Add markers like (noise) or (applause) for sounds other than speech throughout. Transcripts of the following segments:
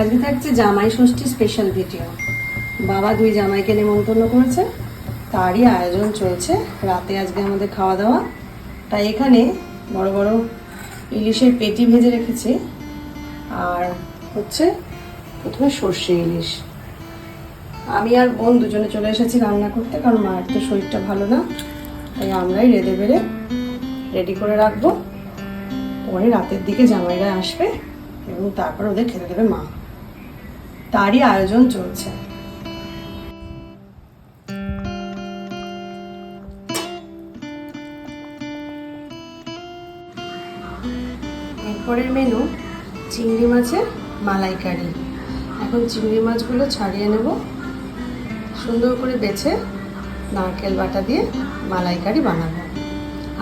আজকে থাকছে জামাই ষষ্ঠী স্পেশাল ভিডিও বাবা দুই জামাইকে নেমন্তন্ন করেছে। তারই আয়োজন চলছে। রাতে আজকে আমাদের খাওয়া দাওয়া। তাই এখানে বড় বড় ইলিশের পেটি ভেজে রেখেছি। আর হচ্ছে প্রথমে সর্ষে ইলিশ। আমি আর বোন দুজনে চলে এসেছি রান্না করতে, কারণ মায়ের তো শরীরটা ভালো না। তাই আমরাই রেঁধে বেড়ে রেডি করে রাখব। পরে রাতের দিকে জামাইরা আসবে এবং তারপর ওদের খেতে দেবে মা। তারই আয়োজন চলছে। এরপরের মেনু চিংড়ি মাছের মালাইকারি। এখন চিংড়ি মাছগুলো ছাড়িয়ে নেব। সুন্দর করে বেছে নারকেল বাটা দিয়ে মালাইকারি বানাবো।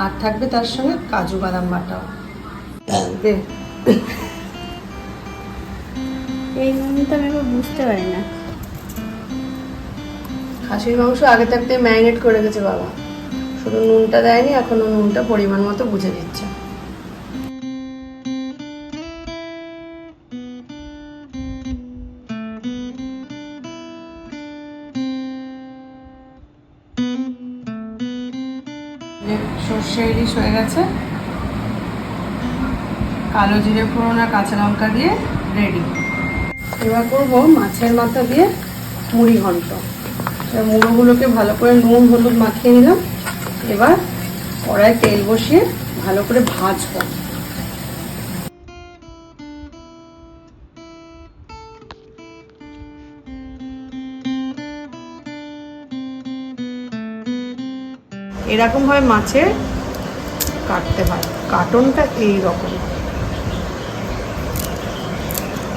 আর থাকবে তার সঙ্গে কাজু বাদাম বাটাও। দে। এই নুন তো আমি আবার বুঝতে পারি না। খাসির মাংস আগে থাকতে ম্যারিনেট করে রেখেছে বাবা। শুধু নুনটা দেয়নি এখনও নুনটা পরিমাণ মতো বুঝে দিচ্ছে সর্ষে ইলিশ হয়ে গেছে। কালো জিরে ফোড়ন আর কাঁচা লঙ্কা দিয়ে রেডি এবার করব মাছের মাথা দিয়ে মুড়ি ঘন্ট। এবার মুড়োগুলোকে ভালো করে নুন হলুদ মাখিয়ে নিলাম। এবার কড়ায় তেল বসিয়ে ভালো করে ভাজবো। ভাবে মাছের কাটতে হয়। কাটনটা এই রকম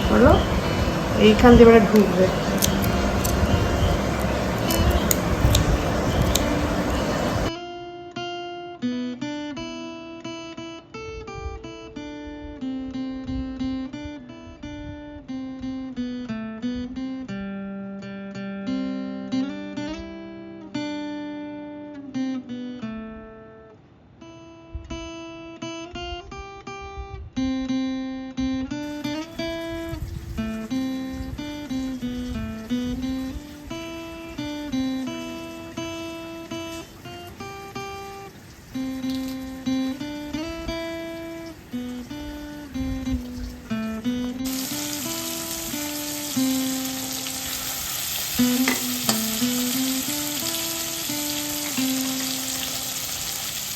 হলো এইখান দিয়ে ঢুকবে।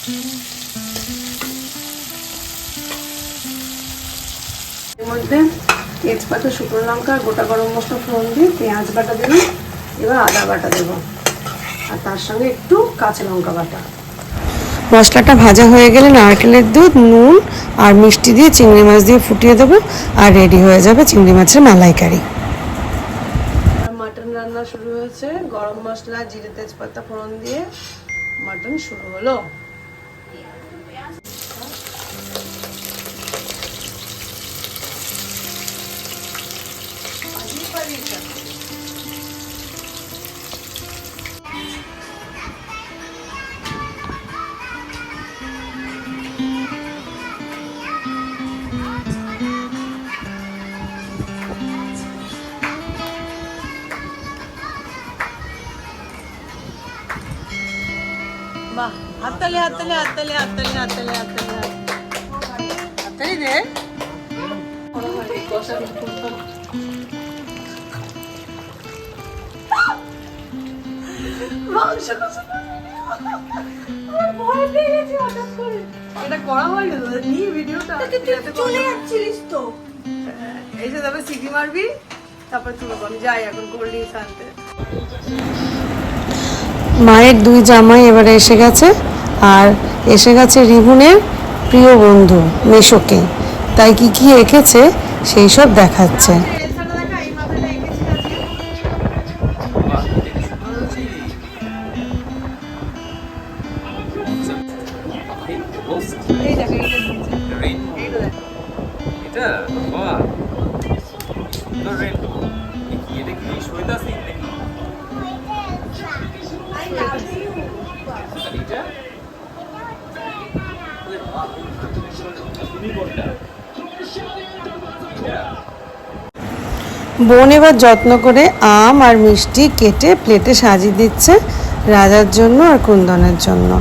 এর মধ্যে তেজপাতা শুকনো লঙ্কা গোটা গরম মশলা ফোড়ন দিয়ে পেঁয়াজ বাটা দিলাম এবার আদা বাটা দেবো। আর তার সঙ্গে একটু কাঁচা লঙ্কা বাটা। মশলাটা ভাজা হয়ে গেলে নারকেলের দুধ নুন আর মিষ্টি দিয়ে চিংড়ি মাছ দিয়ে ফুটিয়ে দেবো আর রেডি হয়ে যাবে চিংড়ি মাছের মালাইকারি। মাটন রান্না শুরু হয়েছে। গরম মশলা জিরে তেজপাতা ফোড়ন দিয়ে মাটন শুরু হলো। বাহ হাততালি হাততালি হাততালি হাততালি হাততালি হাততালি হাততালি দে মাংস কষা এটা করা হয় নিয়ে ভিডিওটা চলে যাচ্ছিলিস তো। এসে তবে সিটি মারবি তারপর তুলব আমি যাই এখন কোল্ড ড্রিঙ্কস আনতে। মায়ের দুই জামাই এবারে এসে গেছে। আর এসে গেছে রিহুনের প্রিয় বন্ধু মেশোকে। তাই কি কি এঁকেছে সেই সব দেখাচ্ছে। বোন এবার যত্ন করে আম আর মিষ্টি কেটে প্লেটে সাজিয়ে দিচ্ছে রাজার জন্য আর কুন্দনের জন্য।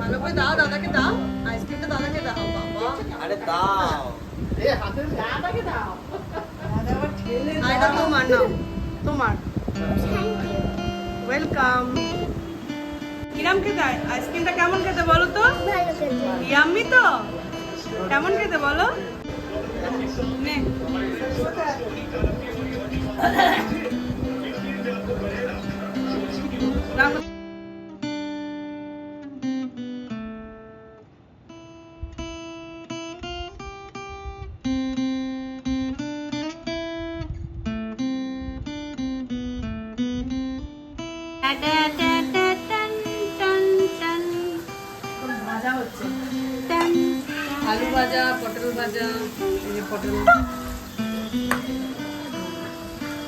ভালো করে দাও দাদাকে দাও। আইসক্রিমটা দাদাকে দাও। বাবা আরে দাও। আয়টা তোমার নাও। তোমার। ওয়েলকাম কিরাম খেতে আইসক্রিমটা কেমন খেতে বলো তো? ইয়াম্মি তো? কেমন খেতে বলো? নে। রাখো।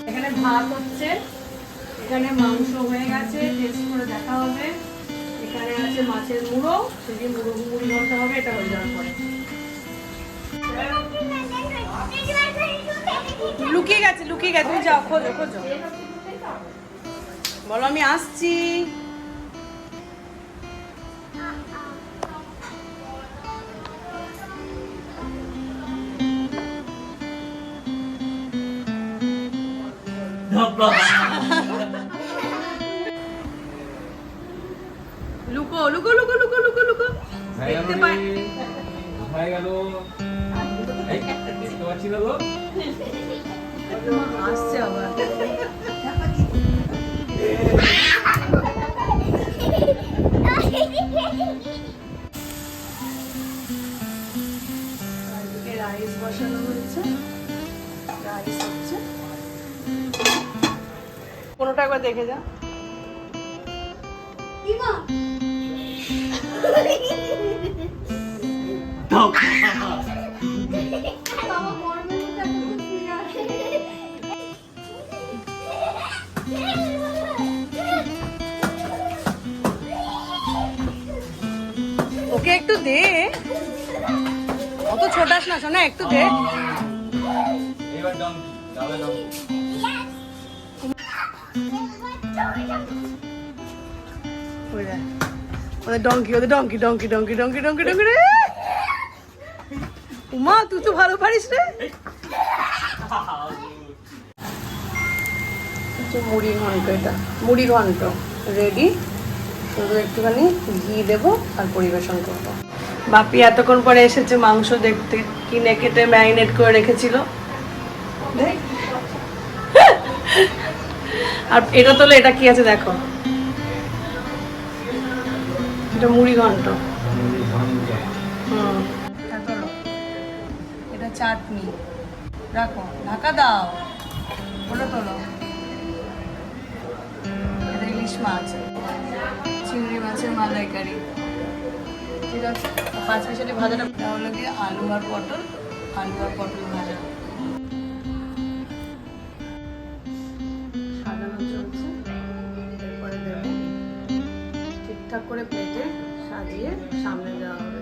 এখানে ভাত হচ্ছে, এখানে মাংস হয়ে গেছে টেস্ট করে দেখা হবে। এখানে আছে মাছের মুড়ো সেটি মুড়ো মুড়ি ভরতে হবে, এটা হয়ে যাওয়ার পরে। লুকিয়ে গেছে লুকিয়ে গেছে, তুমি যাও, খোঁজো খোঁজো। বলো, আমি আসছি। দেখে যা। ওকে একটু দে। অত ছোটাস না শোনা একটু দে। এবার ওদের ডঙ্কি ওদের donkey donkey donkey donkey donkey donkey রে উমা, তুই তো ভালো পারিস রে। মুড়ি ঘন্ট এটা। মুড়ি ঘন্ট। রেডি শুধু একটুখানি ঘি দেবো আর পরিবেশন করব। বাপি এতক্ষণ পরে এসেছে মাংস দেখতে। কিনে কেটে ম্যারিনেট করে রেখেছিল। আর এটা তোলে এটা কি আছে দেখো? এটা মুড়ি ঘন্ট। হুম। এটা এটা চাটনি। রাখো। ঢাকা দাও। বলে তোলো। এটা ইলিশ মাছ। চিংড়ি মাছের মালাইকারি। ঠিক আছে? পাঁচ মিশালি ভাজাটা তাহলে গিয়ে আলু আর পটল। আলু আর পটল ভাজা। ঠিকঠাক করে প্লেটে সাজিয়ে সামনে দেওয়া হবে।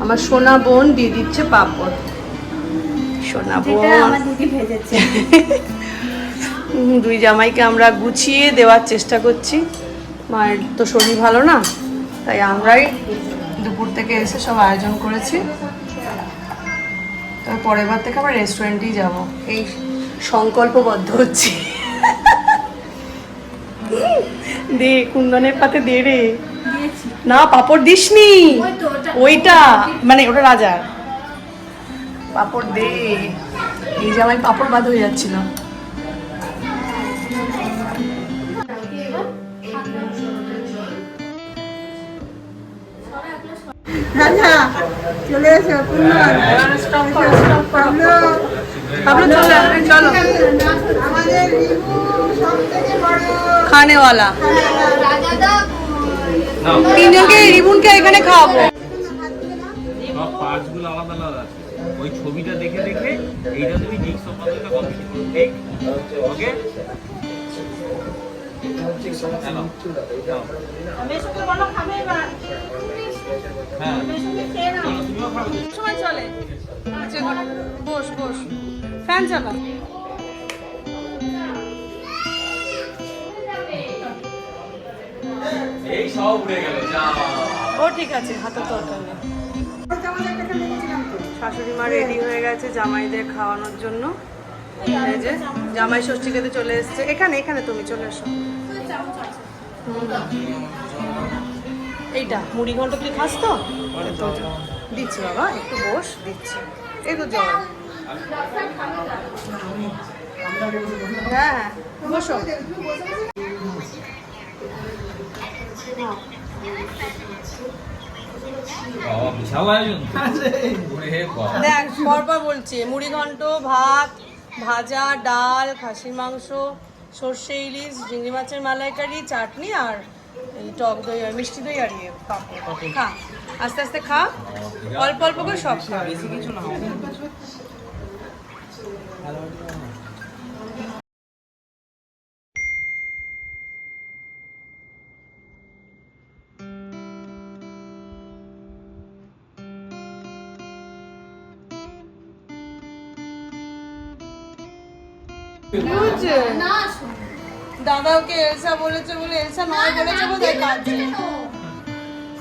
আমার সোনা বোন দিয়ে দিচ্ছে পাপড়। সোনা বোন। আমার দিদি ভেজেছে। (laughs) দুই জামাইকে আমরা গুছিয়ে দেওয়ার চেষ্টা করছি। মায়ের তো শরীর ভালো না তাই আমরাই দুপুর থেকে এসে সব আয়োজন করেছি। তার পরের বার থেকে আমরা রেস্টুরেন্টেই যাব। এই সংকল্পবদ্ধ হচ্ছি। দে কুন্দনের পাতে দে রে। না পাপড় দিসনি। ওইটা মানে ওটা রাজার। পাপড় দে। এই জামাই পাপড় বাদ হয়ে যাচ্ছিল। রাজা চলে এসো আমাদের খানেওয়ালা। নাও তিনজনকে রিবুনকে এখানে খাওয়াবো। সব পার্টসগুলো আলাদা আলাদা আছে। ওই ছবিটা দেখে দেখে এইটা তুমি জিক্স পাজলটা কমপ্লিট করো ঠিক ওকে? নাও, নাও। হ্যাঁ সময় চলে। ঘরে। বস বস ফ্যান চালা। এই সব উড়ে গেল যা। ও ঠিক আছে হাতে নেই শাশুড়ি মা রেডি হয়ে গেছে জামাইদের খাওয়ানোর জন্য। এই যে জামাই ষষ্ঠী খেতে চলে এসছে। এখানে এখানে তুমি চলে এসো। এইটা মুড়ি ঘন্ট কি খাস তো। দিচ্ছি বাবা, একটু বস, দিচ্ছি। এই তো জল। হ্যাঁ হ্যাঁ বসো। দেখ, পরপর বলছি, মুড়ি ঘন্ট, ভাত, ভাজা, ডাল, খাসির মাংস, সর্ষে ইলিশ, চিংড়ি মাছের মালাইকারি, চাটনি আর টক দই আর মিষ্টি দই আর ইয়ে পাঁপড়। খা। আস্তে আস্তে খা অল্প অল্প করে সব খা বেশি কিছু না দাদা ওকে এলসা বলেছে বলে এলসা নয় বলেছে বলে তাই কাঁদছে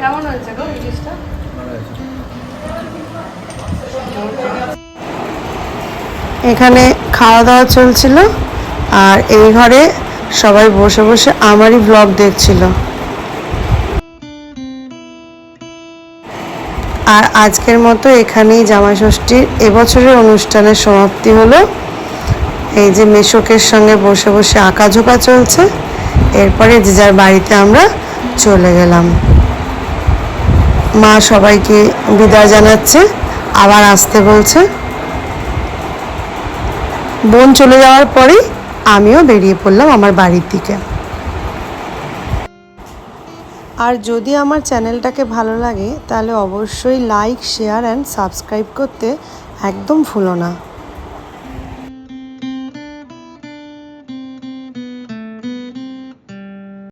কেমন হয়েছে গো ইলিশটা এখানে খাওয়া দাওয়া চলছিল আর এই ঘরে সবাই বসে বসে আমারই ব্লগ দেখছিল। আর আজকের মতো এখানেই জামাই ষষ্ঠীর এবছরের অনুষ্ঠানের সমাপ্তি হলো। এই যে মেশকের সঙ্গে বসে বসে আঁকাঝোঁকা চলছে। এরপরে যে যার বাড়িতে আমরা চলে গেলাম। মা সবাইকে বিদায় জানাচ্ছে, আবার আসতে বলছে। বোন চলে যাওয়ার পরে আমিও বেরিয়ে পড়লাম আমার বাড়ির দিকে। আর যদি আমার চ্যানেলটাকে ভালো লাগে, তাহলে অবশ্যই লাইক, শেয়ার অ্যান্ড সাবস্ক্রাইব করতে একদম ভুলো না।